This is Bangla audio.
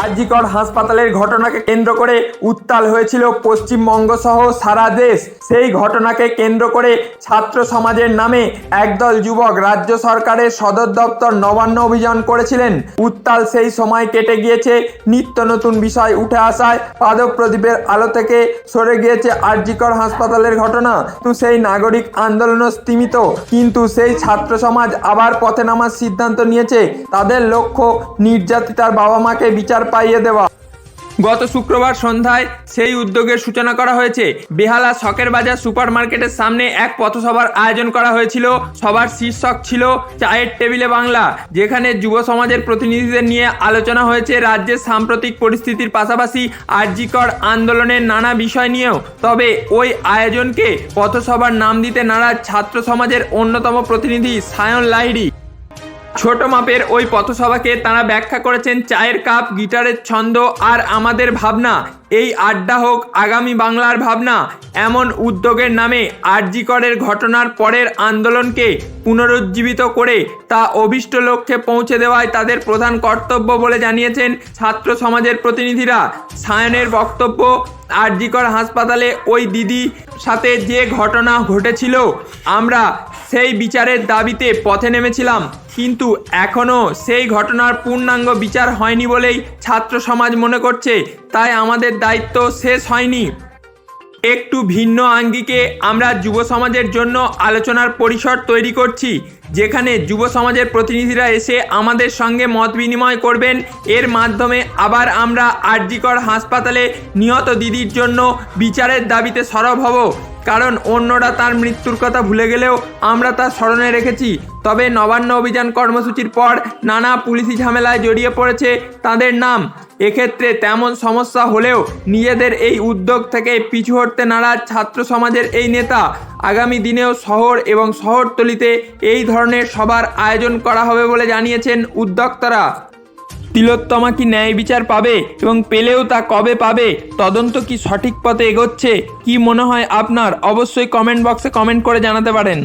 আরজিকর হাসপাতালের ঘটনাকে কেন্দ্র করে উত্তাল হয়েছিল পশ্চিমবঙ্গ সহ সারা দেশ। সেই ঘটনাকে কেন্দ্র করে ছাত্র সমাজের নামে একদল যুবক রাজ্য সরকারের সদর দপ্তর নবান্ন অভিযান করেছিলেন। উত্তাল সেই সময় কেটে গিয়েছে, নিত্য নতুন বিষয় উঠে আসায় পাদপ্রদীপের আলো থেকে সরে গিয়েছে আরজিকর হাসপাতালের ঘটনা। তো সেই নাগরিক আন্দোলনও স্তীমিত। কিন্তু সেই ছাত্র সমাজ আবার পথে নামার সিদ্ধান্ত নিয়েছে। তাদের লক্ষ্য নির্যাতিতার বাবা মাকে বিচার পাইয়ে দেওয়া। গত শুক্রবার সন্ধ্যায় সেই উদ্যোগের সূচনা করা হয়েছে। বেহালা শখের বাজার সুপার মার্কেটের সামনে এক পথসভার আয়োজন করা হয়েছিল। সবার শীর্ষক ছিল চায়ের টেবিলে বাংলা, যেখানে যুব সমাজের প্রতিনিধিদের নিয়ে আলোচনা হয়েছে রাজ্যের সাম্প্রতিক পরিস্থিতির পাশাপাশি আরজিকর আন্দোলনের নানা বিষয় নিয়েও। তবে ওই আয়োজনকে পথসভার নাম দিতে নারাজ ছাত্র সমাজের অন্যতম প্রতিনিধি সায়ন লাহিড়ি। ছোট মাপের ওই পথসভাকে তারা ব্যাখ্যা করেছেন চায়ের কাপ, গিটারের ছন্দ আর আমাদের ভাবনা। এই আড্ডা হোক আগামী বাংলার ভাবনা। এমন উদ্যোগের নামে আরজিকরের ঘটনার পরের আন্দোলনকে পুনরুজ্জীবিত করে তা অভিষ্ট লক্ষ্যে পৌঁছে দেওয়ায় তাদের প্রধান কর্তব্য বলে জানিয়েছেন ছাত্র সমাজের প্রতিনিধিরা। সায়নের বক্তব্য, আরজিকর হাসপাতালে ওই দিদি সাথে যে ঘটনা ঘটেছিল, আমরা সেই বিচারের দাবিতে পথে নেমেছিলাম। কিন্তু এখনও সেই ঘটনার পূর্ণাঙ্গ বিচার হয়নি বলেই ছাত্র সমাজ মনে করছে। তাই আমাদের দায়িত্ব শেষ হয়নি। একটু ভিন্ন আঙ্গিকে আমরা যুব সমাজের জন্য আলোচনার পরিসর তৈরি করছি, যেখানে যুব সমাজের প্রতিনিধিরা এসে আমাদের সঙ্গে মত বিনিময় করবেন। এর মাধ্যমে আবার আমরা আরজিকর হাসপাতালে নিহত দিদির জন্য বিচারের দাবিতে সরব হব। কারণ অন্যরা তার মৃত্যুর কথা ভুলে গেলেও আমরা তা স্মরণে রেখেছি। তবে নবান্ন অভিযান কর্মসূচির পর নানা পুলিশি ঝামেলায় জড়িয়ে পড়েছে তাদের নাম। এক্ষেত্রে তেমন সমস্যা হলেও নিজেদের এই উদ্যোগ থেকে পিছু হটতে নারাজ ছাত্র সমাজের এই নেতা। আগামী দিনেও শহর এবং শহরতলিতে এই ধরনের সবার আয়োজন করা হবে বলে জানিয়েছেন উদ্যোক্তারা। তিলোত্তমা কি ন্যায় বিচার পাবে এবং পেলেও তা কবে পাবে? তদন্ত কি সঠিক পথে এগোচ্ছে? কি মনে হয় আপনার? অবশ্যই কমেন্ট বক্সে কমেন্ট করে জানাতে পারেন।